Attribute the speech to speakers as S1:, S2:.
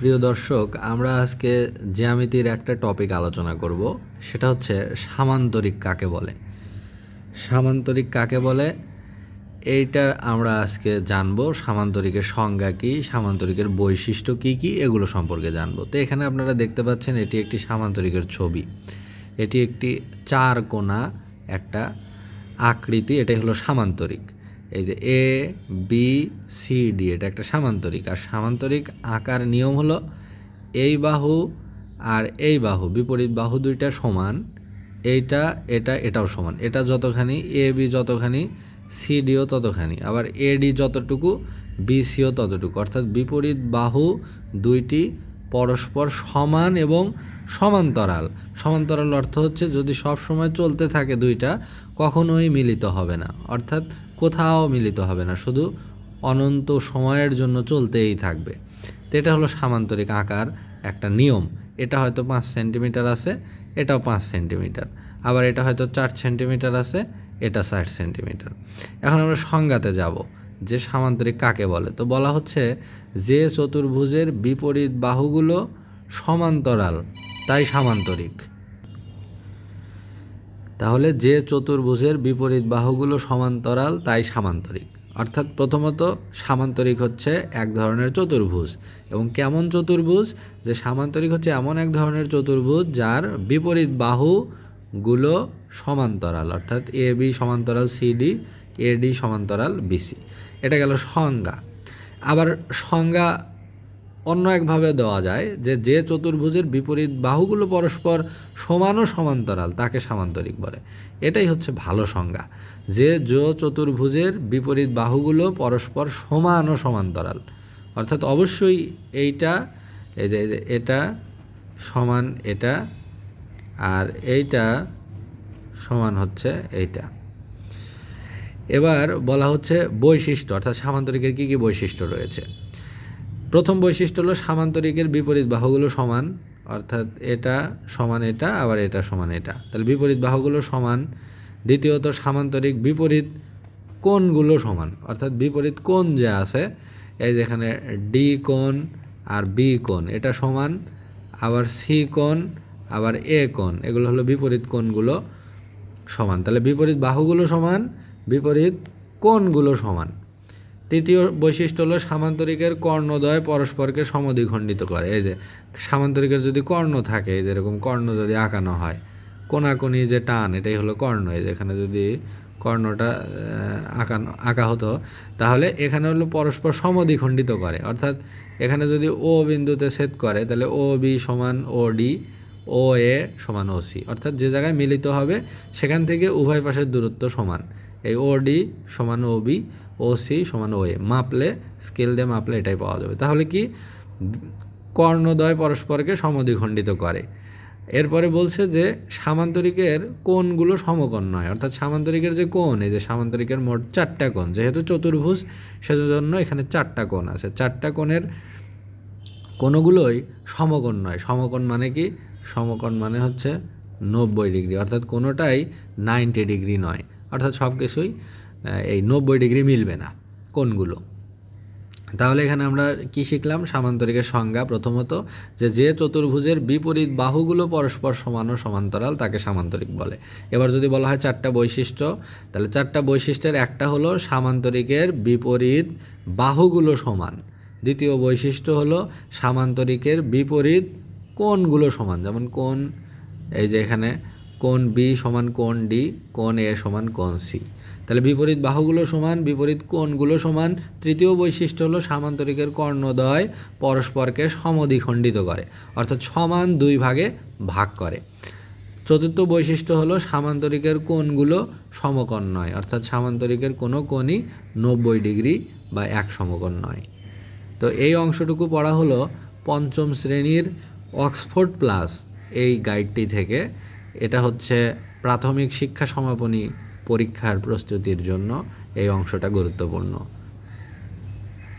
S1: প্রিয় দর্শক, আমরা আজকে জ্যামিতির একটা টপিক আলোচনা করব। সেটা হচ্ছে সামান্তরিক কাকে বলে? সামান্তরিক কাকে বলে? এইটা আমরা আজকে জানব। সামান্তরিকের সংজ্ঞা কী? সামান্তরিকের বৈশিষ্ট্য কী কী? এগুলো সম্পর্কে জানব। তো এখানে আপনারা দেখতে পাচ্ছেন, এটি একটি সামান্তরিকের ছবি। এটি একটি চার কোণা একটা আকৃতি, এটাই হলো সামান্তরিক। এই যে এ বি সি ডি এটা একটা সামান্তরিক। আর সামান্তরিক আকার নিয়ম হলো এই বাহু আর এই বাহু। বিপরীত বাহু দুইটা সমান, এইটা, এটা, এটাও সমান। এটা যতখানি এ বি যতখানি সি ডিও ততখানি। আবার এ ডি যতটুকু বি সিও ততটুকু। অর্থাৎ বিপরীত বাহু দুইটি পরস্পর সমান এবং সমান্তরাল। সমান্তরাল অর্থ হচ্ছে যদি সব সময় চলতে থাকে দুইটা, কখনোই মিলিত হবে না। অর্থাৎ কোথাও মিলিত হবে না, শুধু অনন্ত সময়ের জন্য চলতেই থাকবে। তো এটা হলো সামান্তরিক আকার একটা নিয়ম। এটা হয়তো পাঁচ সেন্টিমিটার আছে, এটাও পাঁচ সেন্টিমিটার। আবার এটা হয়তো চার সেন্টিমিটার আছে, এটা ষাট সেন্টিমিটার। এখন আমরা সংজ্ঞাতে যাব, যে সামান্তরিক কাকে বলে? তো বলা হচ্ছে যে চতুর্ভুজের বিপরীত বাহুগুলো সমান্তরাল। তাই সামান্তরিক। তাহলে যে চতুর্ভুজের বিপরীত বাহুগুলো সমান্তরাল, তাই সামান্তরিক। অর্থাৎ প্রথমত সামান্তরিক হচ্ছে এক ধরনের চতুর্ভুজ। এবং কেমন চতুর্ভুজ? যে সামান্তরিক হচ্ছে এমন এক ধরনের চতুর্ভুজ যার বিপরীত বাহুগুলো সমান্তরাল, অর্থাৎ এ, বি সমান্তরাল সিডি এডি সমান্তরাল বিসি এটা গেল সংজ্ঞা। আবার সংজ্ঞা অন্য একভাবে দেওয়া যায় যে যে চতুর্ভুজের বিপরীত বাহুগুলো পরস্পর সমান ও সমান্তরাল, তাকে সামান্তরিক বলে। এটাই হচ্ছে ভালো সংজ্ঞা। যে যে চতুর্ভুজের বিপরীত বাহুগুলো পরস্পর সমান ও সমান্তরাল। অর্থাৎ অবশ্যই এইটা, এই যে এটা সমান এটা, আর এইটা সমান হচ্ছে এইটা। এবার বলা হচ্ছে বৈশিষ্ট্য, অর্থাৎ সামান্তরিকের কী কী বৈশিষ্ট্য রয়েছে? প্রথম বৈশিষ্ট্য হলো সামান্তরিকের বিপরীত বাহুগুলো সমান, অর্থাৎ এটা সমান এটা, আবার এটা সমান এটা। তাহলে বিপরীত বাহুগুলো সমান, দ্বিতীয়ত সামান্তরিক বিপরীত কোণগুলো সমান, অর্থাৎ বিপরীত কোণ যে আছে, এই যেখানে ডি কোণ আর বি কোণ, এটা সমান, আবার সি কোণ, আবার এ কোণ, এগুলো হলো বিপরীত কোণগুলো সমান। তাহলে বিপরীত বাহুগুলো সমান, বিপরীত কোণগুলো সমান। তৃতীয় বৈশিষ্ট্য হলো সামান্তরিকের কর্ণদ্বয় পরস্পরকে সমদ্বিখণ্ডিত করে। এই যে সামান্তরিকের যদি কর্ণ থাকে, এই যেরকম কর্ণ যদি আঁকানো হয়, কোনাকুনি যে টান, এটাই হলো কর্ণ। এই যেখানে যদি কর্ণটা আঁকানো, আঁকা হতো, তাহলে এখানে হলো পরস্পর সমদ্বিখণ্ডিত করে। অর্থাৎ এখানে যদি ও বিন্দুতে ছেদ করে, তাহলে ও বি সমান ও ডি ও এ সমান ও সি অর্থাৎ যে জায়গায় মিলিত হবে, সেখান থেকে উভয় পাশের দূরত্ব সমান। এই ও ডি সমান ও বি ও সি সমান ওয়ে মাপলে স্কেল দিয়ে মাপলে এটাই পাওয়া যাবে। তাহলে কি? কর্ণদ্বয় পরস্পরকে সমদ্বিখণ্ডিত করে। এরপরে বলছে যে, সামান্তরিকের কোণগুলো সমকোণ নয়। অর্থাৎ সামান্তরিকের যে কোণ, এই যে সামান্তরিকের মোট চারটা কোণ, যেহেতু চতুর্ভুজ, সেজন্য এখানে চারটা কোণ আছে। চারটা কোণের কোণগুলোই সমকোণ নয়। সমকোণ মানে কি? সমকোণ মানে হচ্ছে নব্বই ডিগ্রি। অর্থাৎ কোনোটাই নাইনটি ডিগ্রি নয়। অর্থাৎ সব কিছুই এই নব্বই ডিগ্রি মিলবে না কোনগুলো? তাহলে এখানে আমরা কি শিখলাম? সামান্তরিকের সংজ্ঞা প্রথমত যে যে চতুর্ভুজের বিপরীত বাহুগুলো পরস্পর সমান ও সমান্তরাল তাকে সামান্তরিক বলে। এবার যদি বলা হয় চারটা বৈশিষ্ট্য, তাহলে চারটা বৈশিষ্ট্যের একটা হলো সামান্তরিকের বিপরীত বাহুগুলো সমান। দ্বিতীয় বৈশিষ্ট্য হলো সামান্তরিকের বিপরীত কোণগুলো সমান, যেমন কোণ, এই যে এখানে কোণ বি সমান কোণ ডি কোণ এ সমান কোণ সি তাহলে বিপরীত বাহুগুলো সমান, বিপরীত কোণগুলো সমান। তৃতীয় বৈশিষ্ট্য হলো সামান্তরিকের কর্ণদ্বয় পরস্পরকে সমদ্বিখণ্ডিত করে, অর্থাৎ সমান দুই ভাগে ভাগ করে। চতুর্থ বৈশিষ্ট্য হলো সামান্তরিকের কোণগুলো সমকোণ নয়, অর্থাৎ সামান্তরিকের কোনো কোণই নব্বই ডিগ্রি বা এক সমকোণ নয়। তো এই অংশটুকু পড়া হলো পঞ্চম শ্রেণির অক্সফোর্ড প্লাস এই গাইডটি থেকে। এটা হচ্ছে প্রাথমিক শিক্ষা সমাপনী পরীক্ষার প্রস্তুতির জন্য এই অংশটা গুরুত্বপূর্ণ।